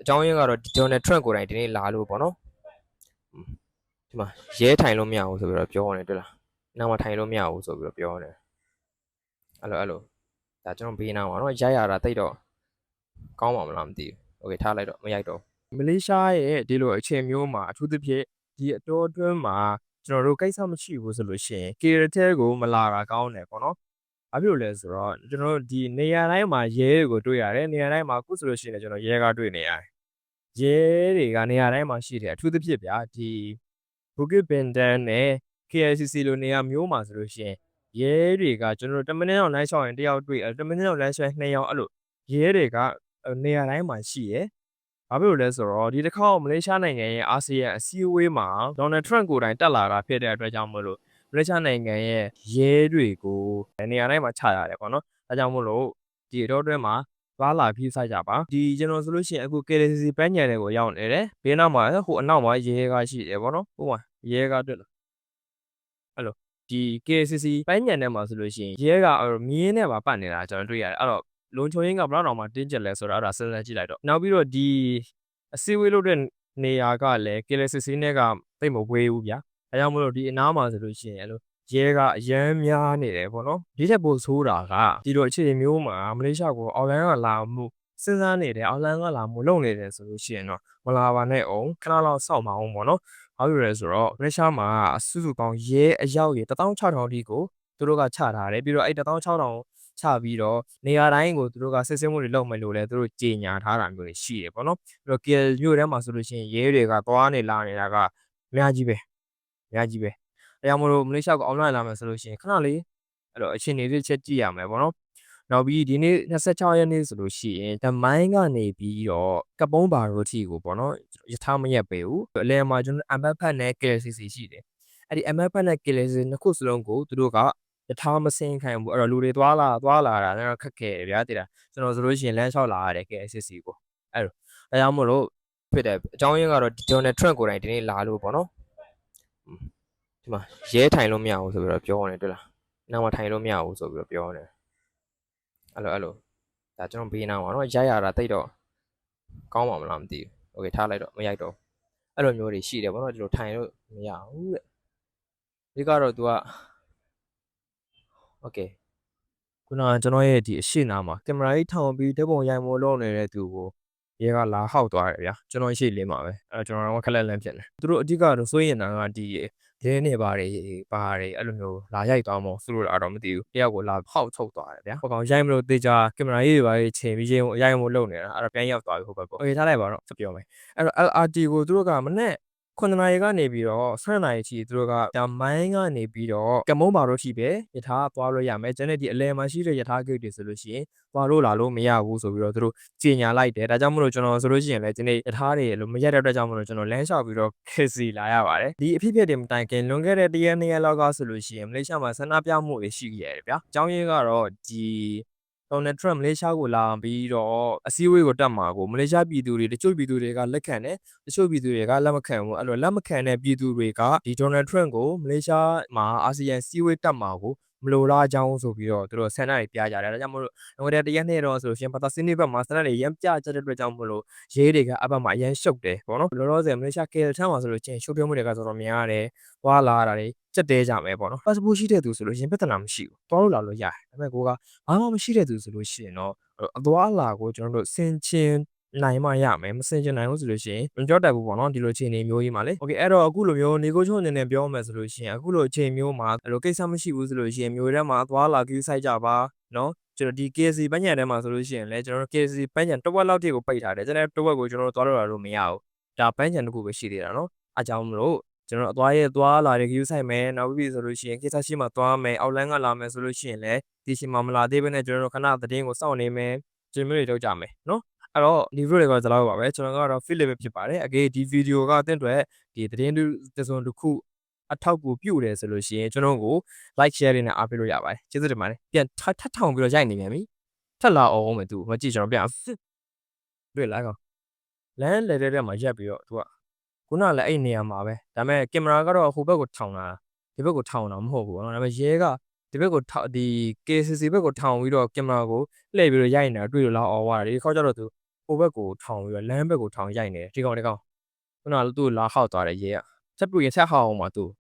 အကြောင်းရင်းကတော့ဒေါ်နယ်ထရန့်ကိုယ်တိုင်ဒီနေ့လာလို့ပေါ့နော်ဒီမှာရဲထိုင်လို့မရဘူးဆိုပြီးတော့ပြောနေတွေ့လားနောက်မှထိုင်လို့မရဘူးဆိုပြီးတော့ပြောနေအဲ့လိုအဲ့လိုဒါကျွန်တော်ဘေးနားပါနော်ရိုက်ရတာတိတ်တော့ကောင်းပါမလားမသိဘူးโอเคထားလိုက်တော့မရိုက်တော့မလေးရှားရဲ့ဒီလိုအခြေမျိုးမှာအထူးသဖြင့်ဒီအတော်အတွင်းမှာကျွန်တော်တို့ကိစ္စမရှိဘူးဆိုလို့ရှိရင် character ကိုမလာတာကောင်းတယ်ပေါ့နော် ဘာဖြစ်လို့လဲဆိုတော့ကျွန်တော်တို့ဒီနေရာတိုင်းမှာရဲတွေကိုတွေ့ရတယ်နေရာတိုင်းမှာအခုဆိုလို့ရှိရင်လည်းကျွန်တော်ရဲကားတွေ့နေရတယ်ရဲတွေကနေရာတိုင်းမှာရှိတယ်အထူးသဖြင့်ဗျာဒီ Bukit Bintang နဲ့ KLCC လိုနေရာမျိုးမှာဆိုလို့ရှိရင်ရဲတွေကကျွန်တော်တို့10မိနစ်လောက်လမ်းလျှောက်ရင်တစ်ယောက်တွေ့အဲ10မိနစ်လောက်လမ်းလျှောက်ရင်နှစ်ယောက်အဲ့လိုရဲတွေကအဲ့နေရာတိုင်းမှာရှိရယ်ဘာဖြစ်လို့လဲဆိုတော့ဒီတစ်ခေါက်မလေးရှားနိုင်ငံရဲ့အာဆီယံအစည်းအဝေးမှာဒေါ်နယ်ထရန့်ကိုယ်တိုင်တက်လာတာဖြစ်တဲ့အတွက်ကြောင့်မလို့ မလေးရှားနိုင်ငံရဲ့ရဲတွေကိုနေရာတိုင်းမှာချရတယ်ပေါ့နော်။ဒါကြောင့်မို့လို့ဒီအတော့အတွင်းမှာသွားလာပြီးဆိုင်ကြပါ။ဒီကျွန်တော်ဆိုလို့ရှိရင်အခု KLCC ပန်းညံတွေကိုရောက်နေတယ်။ဘေးနားမှာဟိုအနောက်မှာရဲကားရှိတယ်ပေါ့နော်။ဟိုမှာရဲကားတွေ့လား။အဲ့လိုဒီ KLCC ပန်းညံထဲမှာဆိုလို့ရှိရင်ရဲကမြင်းနဲ့ပါပတ်နေတာကျွန်တော်တွေ့ရတယ်။အဲ့တော့လုံချုံရင်းကဘယ်တော့မှတင်းကျပ်လဲဆိုတော့အဲ့ဒါစဉ်းစားကြည့်လိုက်တော့နောက်ပြီးတော့ဒီအစည်းအဝေးလုပ်တဲ့နေရာကလည်း KLCC နဲ့ကတိတ်မဝေးဘူးဗျာ။ အဲကြောင့်မလို့ဒီအနားမှာဆိုလို့ရှိရင်အဲ့လိုရဲကအရန်များနေတယ်ပေါ့နော်ဒီထက်ပိုဆိုးတာကဒီလိုအခြေအနေမျိုးမှာမလေးရှားကိုအော်လိုင်းကလာမှုစဉ်းစားနေတယ်အော်လိုင်းကလာမှုလုပ်နေတယ်ဆိုလို့ရှိရင်တော့မလာပါနဲ့အောင်ခဏလောက်စောင့်ပါအောင်ပေါ့နော်ဘာလို့လဲဆိုတော့မလေးရှားမှာစုစုပေါင်းရဲအယောက်ရေ16000တိကိုသူတို့ကချထားတယ်ပြီးတော့အဲ့16000ချပြီးတော့နေရာတိုင်းကိုသူတို့ကစစ်ဆေးမှုတွေလုပ်မယ်လို့လည်းသူတို့ကြေညာထားတာမျိုးတွေရှိတယ်ပေါ့နော်ပြီးတော့ KL မြို့ထဲမှာဆိုလို့ရှိရင်ရဲတွေကသွားနေလာနေတာကအများကြီးပဲ အများကြီးပဲအဲကြောင့်မလို့မလေးရှားကို online လာမယ်ဆိုလို့ရှိရင်ခဏလေးအဲ့တော့အချိန်လေးချက်ကြည့်ရမယ်ပေါ့နော်နောက်ပြီးဒီနေ့26ရက်နေ့ဆိုလို့ရှိရင်တမိုင်းကနေပြီးတော့ကပုံးဘာရိုတီကိုပေါ့နော်ယထာမရက်ပေဘူးအလဲမှာကျွန်တော် MF ဖတ်နဲ့ KLCC ရှိတယ်အဲ့ဒီ MF ဖတ်နဲ့ KLCC နှစ်ခုစလုံးကိုသူတို့ကယထာမစင်ခံဘူးအဲ့တော့လူတွေသွားလာသွားလာတာလည်းခက်ခဲတယ်ဗျာတိတာကျွန်တော်ဆိုလို့ရှိရင်လမ်းလျှောက်လာရတယ် KLCC ကိုအဲ့လိုအဲကြောင့်မလို့ဖြစ်တယ်အကြောင်းရင်းကတော့ဒေါ်နယ်ထရန့်ကိုယ်တိုင်ဒီနေ့လာလို့ပေါ့နော် ဒီမှာရဲထိုင်လို့မရဘူးဆိုပြီးတော့ပြောနေတွေ့လားနောက်မှထိုင်လို့မရဘူးဆိုပြီးတော့ပြောနေအဲ့လိုအဲ့လိုဒါကျွန်တော်ဘေးနားပါတော့ရိုက်ရတာတိတ်တော့ကောင်းပါမလားမသိဘူးโอเคထားလိုက်တော့မရိုက်တော့အဲ့လိုမျိုးတွေရှိတယ်ဗောနော်ဒီလိုထိုင်လို့မရဘူးတဲ့ဒီကတော့ तू ကโอเคခုနကကျွန်တော်ရဲ့ဒီအရှိနာမှာကင်မရာကြီးထောင်ပြီးဓာတ်ပုံရိုက်မိုးလုပ်နေတဲ့သူကို ရဲကလာဟောက်သွားတယ်ဗျာကျွန်တော်ရှိလင်းပါပဲအဲ့တော့ကျွန်တော်ကခက်လက်လန်းဖြစ်တယ်သူတို့အဓိကတော့စိုးရင်တာကဒီရဲနေပါတယ်ပါတယ်အဲ့လိုမျိုးလာရိုက်သွားမို့သူတို့လာတော့မသိဘူးတယောက်ကိုလာဟောက်ထုတ်သွားတယ်ဗျာဟိုကောင်ရိုက်မလို့တေချာကင်မရာကြီးတွေပါချိန်ပြီးချင်းကိုအရိုက်မို့လုပ်နေတာအဲ့တော့ပြန်ရောက်သွားပြီဟိုဘက်ပေါ့အေးထားလိုက်ပါတော့ဆက်ပြောမယ်အဲ့တော့ LRT ကိုသူတို့ကမနဲ့ 9နာရီကနေပြီးတော့7နာရီထိသူတို့ကဒါမိုင်းကနေပြီးတော့ကမုံပါတော့ထိပဲယထာသွားလို့ရမယ်ကျန်တဲ့ဒီအလဲမှာရှိတဲ့ယထာဂိတ်တွေဆိုလို့ရှိရင်သွားလို့လာလို့မရဘူးဆိုပြီးတော့သူတို့ကြေညာလိုက်တယ်ဒါကြောင့်မလို့ကျွန်တော်ဆိုလို့ရှိရင်လည်းဒီနေ့ယထာတွေလို့မရတဲ့အတွက်ကြောင့်မလို့ကျွန်တော်လမ်းလျှောက်ပြီးတော့ခေစီလာရပါတယ်ဒီအဖြစ်ဖြစ်တွေမတိုင်ခင်လွန်ခဲ့တဲ့တရက်နှစ်ရက်လောက်ကဆိုလို့ရှိရင်မလေးရှားမှာဆန္ဒပြမှုတွေရှိခဲ့ရတယ်ဗျာအကြောင်းရင်းကတော့ဒီ ဒေါ်နယ်ထရန့်မလေးရှားကိုလာပြီးတော့အစည်းအဝေးကိုတက်မှာကိုမလေးရှားပြည်သူတွေတချို့ပြည်သူတွေကလက်ခံတယ်တချို့ပြည်သူတွေကလက်မခံဘူးအဲ့လိုလက်မခံတဲ့ပြည်သူတွေကဒီဒေါ်နယ်ထရန့်ကိုမလေးရှားမှာအာဆီယံစည်းဝေးတက်မှာကို မလိုလားကြောင်းဆိုပြီးတော့သူတို့ဆန္ဒတွေပြကြတယ်ဒါကြောင့်မို့လို့ငွေတဲ့တရက်နှစ်တော့ဆိုရှင်ပတာစင်းနေဘက်မှာဆန္ဒတွေရမ်းပြကြတဲ့အတွက်ကြောင့်မို့လို့ရေးတွေကအဘက်မှာအရန်ရှုပ်တယ်ပေါ့နော်လောလောဆယ်မလေးရှားကယ်ထမ်းမှာဆိုလို့ချင်းရှုပ်ပြမှုတွေကတော်တော်များတယ်သွားလာတာတွေစက်တဲကြမယ်ပေါ့နော် passport ရှိတဲ့သူဆိုလို့ရှင်ပြဿနာမရှိဘူးသွားလို့လာလို့ရတယ်ဒါပေမဲ့ကိုကဘာမှမရှိတဲ့သူဆိုလို့ရှိရင်တော့အသွားအလာကိုကျွန်တော်တို့စင်ချင်း နိုင်မှရမယ်မစင်ကျင်နိုင်ဘူးဆိုလို့ရှိရင်မပြောတတ်ဘူးပေါ့နော်ဒီလိုအခြေအနေမျိုးကြီးမှာလေ Okay အဲ့တော့အခုလိုမျိုးနေကိုချုံအနေနဲ့ပြောမယ်ဆိုလို့ရှိရင်အခုလိုအခြေမျိုးမှာအဲ့လိုကိစ္စမရှိဘူးဆိုလို့ရှိရင်မျိုးထဲမှာသွားလာ queue ဆိုင်ကြပါနော်ကျွန်တော်ဒီ KC ပန်းညံထဲမှာဆိုလို့ရှိရင်လည်းကျွန်တော် KC ပန်းညံတစ်ဝက်လောက်တိကိုပိတ်ထားတယ်ကျွန်တော်တစ်ဝက်ကိုကျွန်တော်သွားလို့လာလို့မရဘူးဒါပန်းညံတစ်ခုပဲရှိသေးတာနော်အကြောင်းမလို့ကျွန်တော်အသွားရဲသွားလာတဲ့ queue ဆိုင်မယ်နောက်ပြီးဆိုလို့ရှိရင်ကိစ္စရှိမှသွားမယ်အောက်လန်းကလာမယ်ဆိုလို့ရှိရင်လည်းဒီချိန်မှာမလာသေးဘဲနဲ့ကျွန်တော်ခဏသတင်းကိုစောင့်နေမယ်ကျွန်တော်တွေတော့ကြမယ်နော် အဲ့တော့ဒီ video တွေကဒီလောက်ပါပဲကျွန်တော်ကတော့ feel ပဲဖြစ်ပါတယ်အကေဒီ video ကတင့်အတွက်ဒီသတင်းတစ်စုံတစ်ခုအထောက်ကူပြုတယ်ဆိုလို့ရှိရင်ကျွန်တော်ကို like share တွေနဲ့အားပေးလို့ရပါတယ်ကျေးဇူးတင်ပါတယ်ပြန်ထပ်ထပ်ထောင်ပြီးတော့ရိုက်နေပြန်ပြီထပ်လာအောင်မယ်သူမကြည့်ကျွန်တော်ပြန်တွေ့လားကောင်လမ်းလေတဲ့တဲ့မှာရက်ပြီးတော့သူကခုနကလည်းအဲ့နေရာမှာပဲဒါပေမဲ့ကင်မရာကတော့ဟိုဘက်ကိုထောင်တာဒီဘက်ကိုထောင်တာမဟုတ်ဘူးเนาะဒါပေမဲ့ရဲကဒီဘက်ကိုထောက်ဒီ KCC ဘက်ကိုထောင်ပြီးတော့ကင်မရာကိုလှည့်ပြီးတော့ရိုက်နေတာတွေ့လို့လားအော်ဝါတာဒီခေါက်ကျတော့သူ ဟဟိုဘက်ကိုထောင်ပြီးတော့လမ်းဘက်ကိုထောင်ရိုက်နေတယ်ဒီကောင်ဒီကောင်ခုနကသူ့ကိုလာခောက်သွားတယ်ရဲကဆက်ပြီးရင်ဆက်ခောက်အောင်ပါသူ့